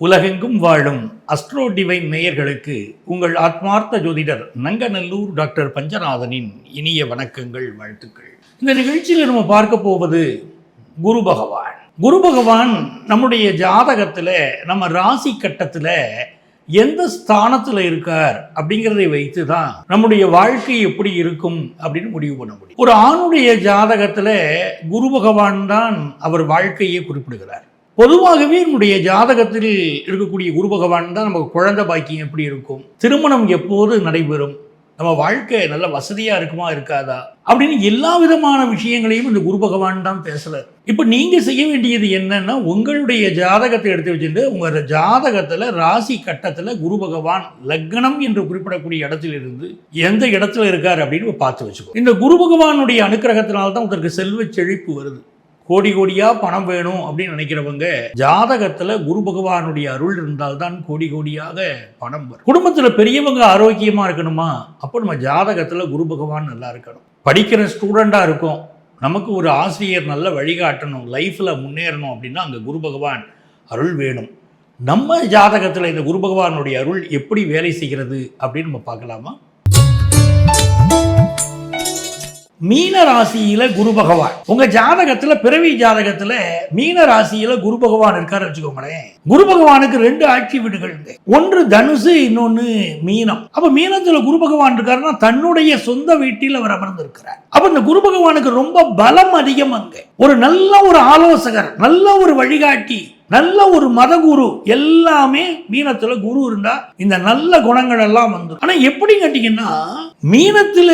உலகெங்கும் வாழும் astro divine நேயர்களுக்கு உங்கள் ஆத்மார்த்த ஜோதிடர் நங்கநல்லூர் டாக்டர் பஞ்சநாதனின் இனிய வணக்கங்கள் வாழ்த்துக்கள். இந்த நிகழ்ச்சியில் நம்ம பார்க்க போவது குரு பகவான். குரு பகவான் நம்முடைய ஜாதகத்தில் நம்ம ராசி கட்டத்தில் எந்த ஸ்தானத்தில் இருக்கார் அப்படிங்கிறதை வைத்து தான் நம்முடைய வாழ்க்கை எப்படி இருக்கும் அப்படின்னு முடிவு பண்ண முடியும். ஒரு ஆணுடைய ஜாதகத்தில் குரு பகவான் தான் அவர் வாழ்க்கையை குறிப்பிடுகிறார். பொதுவாகவே நம்முடைய ஜாதகத்தில் இருக்கக்கூடிய குரு பகவான் தான் நமக்கு குழந்தை பாக்கியம் எப்படி இருக்கும்? திருமணம் எப்போது நடைபெறும்? நம்ம வாழ்க்கை நல்ல வசதியாக இருக்குமா இருக்காதா? அப்படின்னு எல்லா விதமான விஷயங்களையும் இந்த குரு பகவான் தான் பேசுகிறார் இப்போ நீங்கள் செய்ய வேண்டியது என்னன்னா உங்களுடைய ஜாதகத்தை எடுத்து வச்சுட்டு உங்கள் ஜாதகத்தில் ராசி கட்டத்தில் குரு பகவான் லக்னம் என்று குறிப்பிடக்கூடிய இடத்துல இருந்து எந்த இடத்துல இருக்கார் அப்படின்னு பார்த்து வச்சுக்கோ. இந்த குரு பகவானுடைய அனுக்கிரகத்தினால்தான் உங்களுக்கு செல்வ செழிப்பு வருது. கோடி கோடியாக பணம் வேணும் அப்படின்னு நினைக்கிறவங்க ஜாதகத்தில் குரு பகவானுடைய அருள் இருந்தால்தான் கோடி கோடியாக பணம் வரும். குடும்பத்தில் பெரியவங்க ஆரோக்கியமாக இருக்கணுமா? அப்போ நம்ம ஜாதகத்தில் குரு பகவான் நல்லா இருக்கணும். படிக்கிற ஸ்டூடெண்ட்டாக இருக்கும். நமக்கு ஒரு ஆசிரியர் நல்ல வழிகாட்டணும் லைஃப்பில் முன்னேறணும் அப்படின்னா அங்கே குரு பகவான் அருள் வேணும். நம்ம ஜாதகத்தில் இந்த குரு பகவானுடைய அருள் எப்படி வேலை செய்கிறது அப்படின்னு நம்ம பார்க்கலாமா? மீன ராசியில குரு பகவான். உங்க ஜாதகத்துல பிறவி ஜாதகத்துல மீன ராசியில குரு பகவான் இருக்காரு வச்சுக்கோங்களேன். குரு பகவானுக்கு ரெண்டு ஆட்சி வீடுகள் இருக்கு. ஒன்று தனுசு இன்னொன்னு மீனம். அப்ப மீனத்துல குரு பகவான் இருக்காருன்னா தன்னுடைய சொந்த வீட்டில் அவர் அமர்ந்திருக்கிறார். அப்ப இந்த குரு பகவானுக்கு ரொம்ப பலம் அதிகம் அங்க. ஒரு நல்ல ஒரு ஆலோசகர் நல்ல ஒரு வழிகாட்டி நல்ல ஒரு மத குரு எல்லாமே மீனத்துல குரு இருந்தா இந்த நல்ல குணங்கள் எல்லாம் வந்து ஆனா எப்படி கேட்டீங்கன்னா மீனத்துல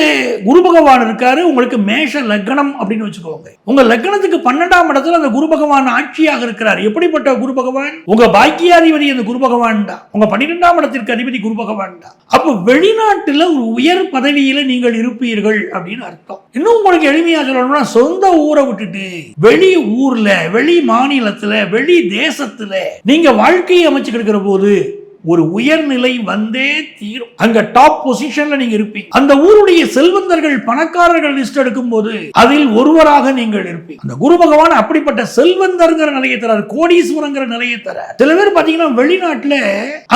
குரு பகவான் இருக்காரு உங்களுக்கு மேஷ லக்னம் அப்படின்னு வச்சுக்கோங்க. உங்க லக்னத்துக்கு பன்னெண்டாம் இடத்துல அந்த குரு பகவான் ஆட்சியாக இருக்கிறார். எப்படிப்பட்ட குரு பகவான்? உங்க பாக்கியாதிபதி அந்த குரு பகவான் தான். உங்க பன்னிரெண்டாம் இடத்திற்கு அதிபதி குரு பகவான் தான். அப்ப வெளிநாட்டுல ஒரு உயர் பதவியில நீங்கள் இருப்பீர்கள் அப்படின்னு அர்த்தம். இன்னும் உங்களுக்கு எளிமையா சொல்லணும்னா சொந்த ஊரை விட்டுட்டு வெளி ஊர்ல வெளி மாநிலத்துல வெளி தேசத்துல நீங்க வாழ்க்கையை அமைச்சுக்கிட்டு இருக்கிற போது ஒரு உயர்நிலை வந்தே தீரும். அங்க டாப் பொசிஷன்ல நீங்க இருப்பீங்க. அந்த ஊருடைய செல்வந்தர்கள் பணக்காரர்கள் லிஸ்ட் எடுக்கும் போது அதில் ஒருவராக நீங்கள் இருப்பீங்க. அந்த குரு பகவான் அப்படிப்பட்ட செல்வந்தர்ங்கிற நிலையை தரார் கோடீஸ்வரங்கிற நிலையை தரார். சில பேர் பாத்தீங்கன்னா வெளிநாட்டுல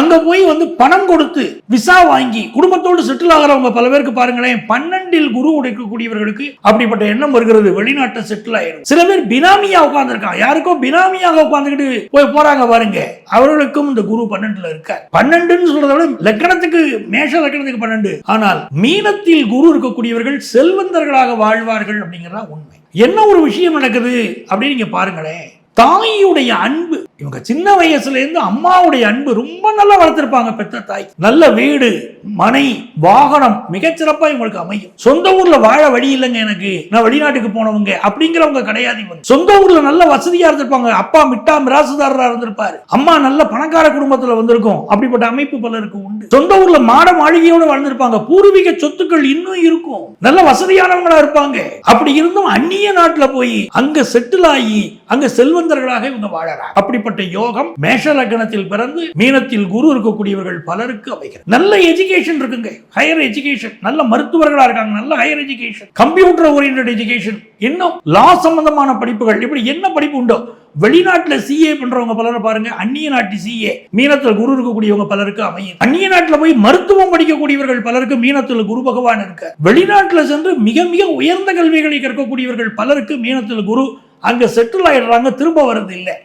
அங்க போய் வந்து பணம் கொடுத்து விசா வாங்கி குடும்பத்தோடு செட்டில் ஆகிறவங்க பல பேருக்கு பாருங்களேன் பன்னெண்டில் குரு உடைக்கக்கூடியவர்களுக்கு அப்படிப்பட்ட எண்ணம் வருகிறது. வெளிநாட்டை செட்டில் ஆயிரும். சில பேர் பினாமியா உட்கார்ந்துருக்கான் யாருக்கும் பினாமியாக உட்கார்ந்துக்கிட்டு போய் போறாங்க பாருங்க. அவர்களுக்கும் இந்த குரு பன்னெண்டுல இருக்கார். பன்னெண்டுன்னு சொல்றதை விட லக்கணத்துக்கு மேஷ லக்கணத்துக்கு பன்னெண்டு. ஆனால் மீனத்தில் குரு இருக்கக்கூடியவர்கள் செல்வந்தர்களாக வாழ்வார்கள் அப்படிங்கிறதா உண்மை. என்ன ஒரு விஷயம் நடக்குது அப்படின்னு நீங்க பாருங்களேன். தாயுடைய அன்பு இவங்க சின்ன வயசுல இருந்து அம்மாவுடைய அன்பு ரொம்ப நல்லா வளர்த்திருப்பாங்க பெத்த தாய். நல்ல வீடு மனை வாகனம் மிகச்சிறப்பாக இவங்களுக்கு அமையும். சொந்த ஊர்ல வாழ வழி இல்லைங்க எனக்கு. நான் வெளிநாட்டுக்கு போனவங்க அப்படிங்கிறவங்க கிடையாது இவங்க. சொந்த ஊர்ல நல்ல வசதியா இருந்திருப்பாங்க. அப்பா மிட்டா மிராசுதாரரா இருந்திருப்பாரு. அம்மா நல்ல பணக்கார குடும்பத்துல வந்திருக்கும். அப்படிப்பட்ட அமைப்பு பலருக்கு உண்டு. சொந்த ஊர்ல மாட மாளிகையோட வாழ்ந்திருப்பாங்க. பூர்வீக சொத்துக்கள் இன்னும் இருக்கும். நல்ல வசதியானவங்களா இருப்பாங்க. அப்படி இருந்தும் அந்நிய நாட்டுல போய் அங்க செட்டில் ஆகி அங்க செல்வந்தர்களாக இவங்க வாழறாங்க. அப்படிப்பட்ட யோகம் மேஷ லக்னத்தில் பிறந்து மீனத்தில் குரு இருக்கக்கூடியவர்கள் பலருக்கு அமைகிறது. நல்ல எஜுகேஷன் இருக்குங்க. ஹையர் எஜுகேஷன் நல்ல மருத்துவர்களா இருக்காங்க. நல்ல higher education computer orient education இன்னும் லா சம்பந்தமான படிப்புகள். இப்படி என்ன படிப்பு உண்டோ? வெளிநாட்டுல சிஏ பண்றவங்க பலரை பாருங்க. அந்நிய நாட்டு சிஏ மீனத்துல குரு இருக்கக்கூடியவங்க பலருக்கு அமையும். அந்நிய நாட்டுல போய் மருத்துவம் படிக்கக்கூடியவர்கள் பலருக்கு மீனத்துல குரு பகவான் இருக்க. வெளிநாட்டுல சென்று மிக மிக உயர்ந்த கல்விகளை கற்கக்கூடியவர்கள் பலருக்கு மீனத்துல குரு அங்க செட்டில் ஆயிடுறாங்க. திரும்ப வர்றது இல்லை.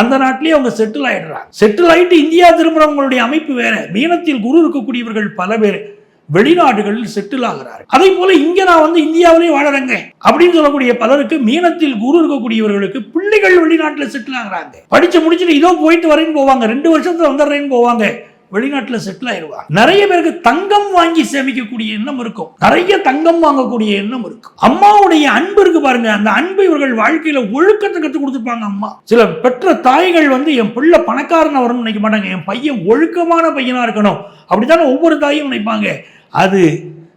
அந்த நாட்டிலேயே அவங்க செட்டில் ஆகிடுறாங்க செட்டில் ஆயிட்டு இந்தியா திரும்புறவங்களுடைய அமைப்பு வேற. மீனத்தில் குரு இருக்கக்கூடியவர்கள் பல பேர். வெளிநாடுகளில் செட்டில் ஆகிறார்கள் அதே போல இங்க நான் வந்து இந்தியாவிலே வாழறேங்க. அப்படின்னு சொல்லக்கூடிய பலருக்கு மீனத்தில் குரு இருக்கக்கூடியவர்களுக்கு பிள்ளைகள் வெளிநாட்டில் செட்டில் ஆகிறாங்க. படிச்சு முடிச்சுட்டு இதோ போயிட்டு வரேன்னு போவாங்க. ரெண்டு வருஷத்துல வந்துடுறேன்னு போவாங்க. வெளிநாட்டில் செட்டில் ஆயிடுவாங்க நிறைய பேருக்கு தங்கம் வாங்கி சேமிக்கக்கூடிய எண்ணம் இருக்கும். நிறைய தங்கம் வாங்கக்கூடிய எண்ணம் இருக்கும். அம்மாவுடைய அன்பு இருக்கு பாருங்க. அந்த அன்பு இவர்கள் வாழ்க்கையில ஒழுக்கத்தை கற்றுக் கொடுத்துருப்பாங்க அம்மா. சில பெற்ற தாய்கள் வந்து என் பிள்ளை பணக்காரன் வரணும்னு நினைக்க மாட்டாங்க. என் பையன் ஒழுக்கமான பையனா இருக்கணும். அப்படித்தானே ஒவ்வொரு தாயும் நினைப்பாங்க. அது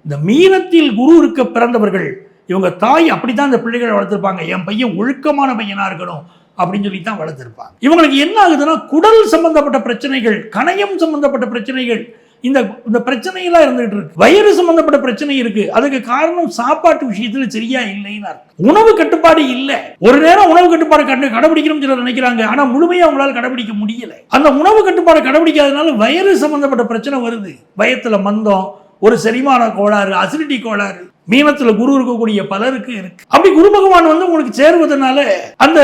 இந்த மீனத்தில் குரு இருக்க பிறந்தவர்கள் இவங்க தாய் அப்படித்தான் இந்த பிள்ளைகளை வளர்த்துருப்பாங்க. என் பையன் ஒழுக்கமான பையனா இருக்கணும். அப்படின்னு சொல்லி தான் வளர்த்துருப்பாங்க. இவங்களுக்கு என்ன ஆகுதுன்னா குடல் சம்பந்தப்பட்ட பிரச்சனைகள் கணையம் சம்பந்தப்பட்ட பிரச்சனைகள் இந்த இந்த பிரச்சனையெல்லாம் இருந்துகிட்டு இருக்கு. வயிறு சம்பந்தப்பட்ட பிரச்சனை இருக்கு. அதுக்கு காரணம் சாப்பாட்டு விஷயத்துல சரியா இல்லைன்னு உணவு கட்டுப்பாடு இல்ல. ஒரு நேரம் உணவு கட்டுப்பாடு கண்டு கடைபிடிக்கணும் சிலர் நினைக்கிறாங்க. ஆனா முழுமையா அவங்களால கடைபிடிக்க முடியல. அந்த உணவு கட்டுப்பாடு கடைபிடிக்காதனால வயிறு சம்பந்தப்பட்ட பிரச்சனை வருது. வயத்துல மந்தம் ஒரு செரிமான கோளாறு அசிடிட்டி கோளாறு மீனத்துல குரு இருக்கக்கூடிய பலருக்கு இருக்கு. அப்படி குரு பகவான் வந்து உங்களுக்கு சேருவதனால அந்த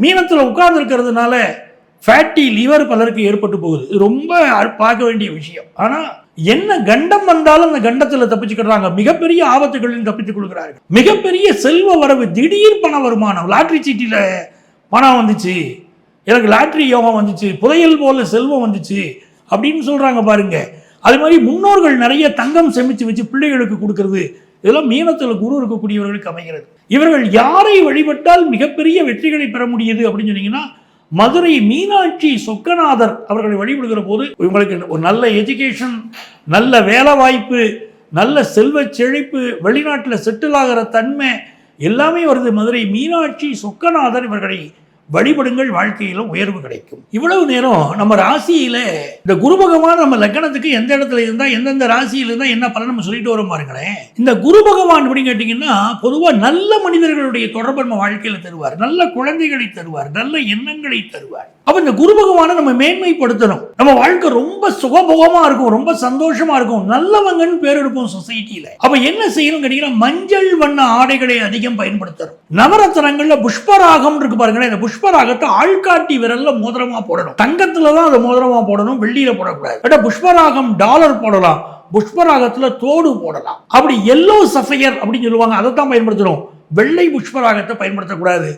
மீனத்தில் உட்கார்ந்து இருக்கிறதுனால ஃபேட்டி லிவர் பலருக்கு ஏற்பட்டு போகுது. இது ரொம்ப அ- பார்க்க வேண்டிய விஷயம். ஆனால் என்ன கண்டம் வந்தாலும் அந்த கண்டத்தில் தப்பிச்சுக்கிறாங்க மிகப்பெரிய ஆபத்துகளில் தப்பித்துக் கொள்கிறார்கள். மிகப்பெரிய செல்வ வரவு திடீர் பண வருமானம். லாட்ரி சீட்டில் பணம் வந்துச்சு. எனக்கு லாட்ரி யோகம் வந்துச்சு. புதையல் போல செல்வம் வந்துச்சு. அப்படின்னு சொல்கிறாங்க பாருங்க. அது மாதிரி முன்னோர்கள் நிறைய தங்கம் செமிச்சு வச்சு பிள்ளைகளுக்கு கொடுக்கறது. இதெல்லாம் மீனத்தில் குரு இருக்கக்கூடியவர்களுக்கு அமைகிறது. இவர்கள் யாரை வழிபட்டால் மிகப்பெரிய வெற்றிகளை பெற முடியுது அப்படின்னு சொன்னீங்கன்னா மதுரை மீனாட்சி சொக்கநாதர் அவர்களை வழிபடுகிற போது இவங்களுக்கு ஒரு நல்ல எஜுகேஷன் நல்ல வேலை வாய்ப்பு நல்ல செல்வ செழிப்பு வெளிநாட்டில் செட்டில் ஆகிற தன்மை எல்லாமே வருது. மதுரை மீனாட்சி சொக்கநாதர் இவர்களை வழிபடுங்கள் வாழ்க்கையில உயர்வு கிடைக்கும். இவ்வளவு நேரம் நம்ம ராசியில இந்த குரு பகவான் நம்ம லக்னத்துக்கு எந்த இடத்துல இருந்தா எந்தெந்த ராசியில இருந்தா என்ன பலன் நம்ம சொல்லிட்டு வரோம் பாருங்களேன். இந்த குரு பகவான் அப்படின்னு கேட்டீங்கன்னா பொதுவா நல்ல மனிதர்களுடைய தொடர்பு நம்ம வாழ்க்கையில தருவார். நல்ல குழந்தைகளை தருவார். நல்ல எண்ணங்களை தருவார். அப்போ இந்த குரு பகவானை நம்ம மேன்மைப்படுத்தணும். நம்ம வாழ்க்கை ரொம்ப சுகபோகமா இருக்கும் ரொம்ப சந்தோஷமா இருக்கும். நல்லவங்கன்னு பேர் எடுப்போம் சொசைட்டியில் அப்போ என்ன செய்யணும் கேட்டீங்கன்னா மஞ்சள் வண்ண ஆடைகளை அதிகம் பயன்படுத்தணும். நவரத்தனங்களில் புஷ்பராகம் இருக்கு பாருங்களேன் இந்த புஷ்பராகத்தை ஆள்காட்டி விரல்ல மோதிரமா போடணும். தங்கத்துல தான் அதை மோதிரமா போடணும் வெள்ளியில் போடக்கூடாது. பட் புஷ்பராகம் டாலர் போடலாம் புஷ்பராகத்துல தோடு போடலாம். அப்படி எல்லோ சஃபையர் அப்படின்னு சொல்லுவாங்க அதை தான் பயன்படுத்தணும். வெள்ளை புஷ்பராகத்தை பயன்படுத்தக்கூடாது.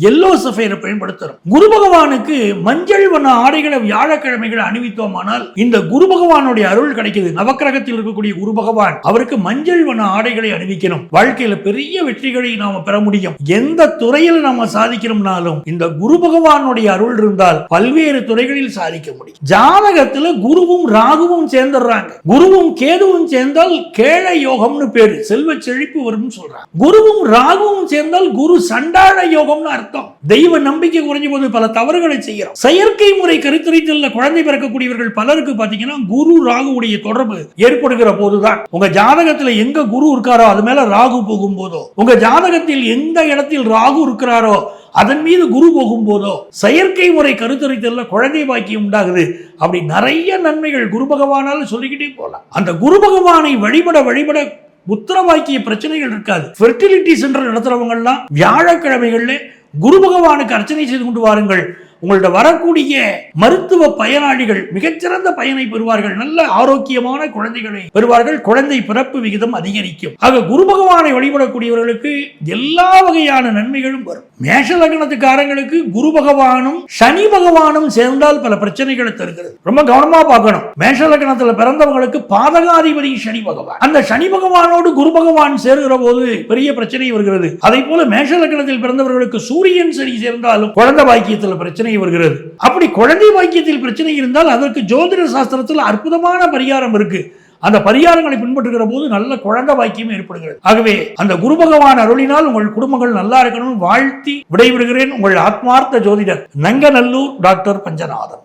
எல்லோ சஃபையரை பயன்படுத்துறோம். குரு பகவானுக்கு மஞ்சள் வண்ண ஆடைகளை வியாழக்கிழமைகளை அணிவித்தோமானால் இந்த குரு பகவானுடைய அருள் கிடைக்குது. நவக்கிரகத்தில் இருக்கக்கூடிய குரு பகவான் அவருக்கு மஞ்சள் வண்ண ஆடைகளை அணிவிக்கணும். வாழ்க்கையில பெரிய வெற்றிகளை நாம பெற முடியும். எந்த துறையில் நாம சாதிக்கிறோம்னாலும் இந்த குரு பகவானுடைய அருள் இருந்தால் பல்வேறு துறைகளில் சாதிக்க முடியும். ஜாதகத்துல குருவும் ராகுவும் சேர்ந்துடுறாங்க. குருவும் கேதுவும் சேர்ந்தால் கேழ யோகம்னு பேரு செல்வ செழிப்பு வரும்னு சொல்றாங்க. குருவும் ராகுவும் சேர்ந்தால் குரு சண்டாள யோகம்னு அர்த்தம். தெய்வ நம்பிக்கை குறைஞ்ச போது பல தவறுகளை செய்யறோம். செயற்கை முறை கருத்தரித்தல்ல குழந்தை பிறக்கக்கூடியவர்கள் பலருக்கு பாத்தீங்கன்னா குரு ராகுவுடைய தொடர்பு ஏற்படுகிற போதுதான். உங்க ஜாதகத்துல எங்க குரு இருக்காரோ அது மேல ராகு போகும் போதோ உங்க ஜாதகத்தில் எந்த இடத்தில் ராகு இருக்கிறாரோ அதன் மீது குரு போகும்போதோ செயற்கை முறை கருத்தரித்தல்ல குழந்தை பாக்கியம் உண்டாகுது அப்படி நிறைய நன்மைகள் குரு பகவானால சொல்லிக்கிட்டே போகலாம் அந்த குரு பகவானை வழிபட வழிபட புத்திர பிரச்சனைகள் இருக்காது. ஃபெர்டிலிட்டி சென்டர் நடத்துறவங்கலாம் வியாழக்கிழமைகள்ல குரு பகவானுக்கு அர்ச்சனை செய்து கொண்டு வாருங்கள். உங்கள்ட்ட வரக்கூடிய மருத்துவ பயனாளிகள் மிகச்சிறந்த பயனை பெறுவார்கள். நல்ல ஆரோக்கியமான குழந்தைகளை பெறுவார்கள். குழந்தை பிறப்பு விகிதம் அதிகரிக்கும். ஆக குரு பகவானை வழிபடக்கூடியவர்களுக்கு எல்லா வகையான நன்மைகளும் வரும். மேஷ லக்னத்துக்காரங்களுக்கு குரு பகவானும் சனி பகவானும் சேர்ந்தால் பல பிரச்சனைகளை தருகிறது. ரொம்ப கவனமா பார்க்கணும். மேஷ லக்னத்துல பிறந்தவங்களுக்கு பாதகாதிபதி சனி பகவான். அந்த சனி பகவானோடு குரு பகவான் சேருகிற போது பெரிய பிரச்சனை வருகிறது. அதை போல மேஷ லக்னத்தில் பிறந்தவர்களுக்கு சூரியன் சனி சேர்ந்தாலும் குழந்தை பாக்கியத்தில் பிரச்சனை வருகிறது. அப்படி குழந்தை பாக்கியத்தில் பிரச்சனை இருந்தால் அதற்கு ஜோதிட சாஸ்திரத்தில் அற்புதமான பரிகாரம் இருக்கு. அந்த பரிகாரங்களை பின்பற்றுகிற போது நல்ல குழந்தை பாக்கியம் ஏற்படுகிறது. ஆகவே அந்த குரு பகவான் அருளினால் உங்கள் குடும்பங்கள் நல்லா இருக்கணும்னு வாழ்த்தி விடைபெறுகிறேன் உங்கள் ஆத்மார்த்த ஜோதிடர் நங்கநல்லூர் டாக்டர் பஞ்சநாதன்.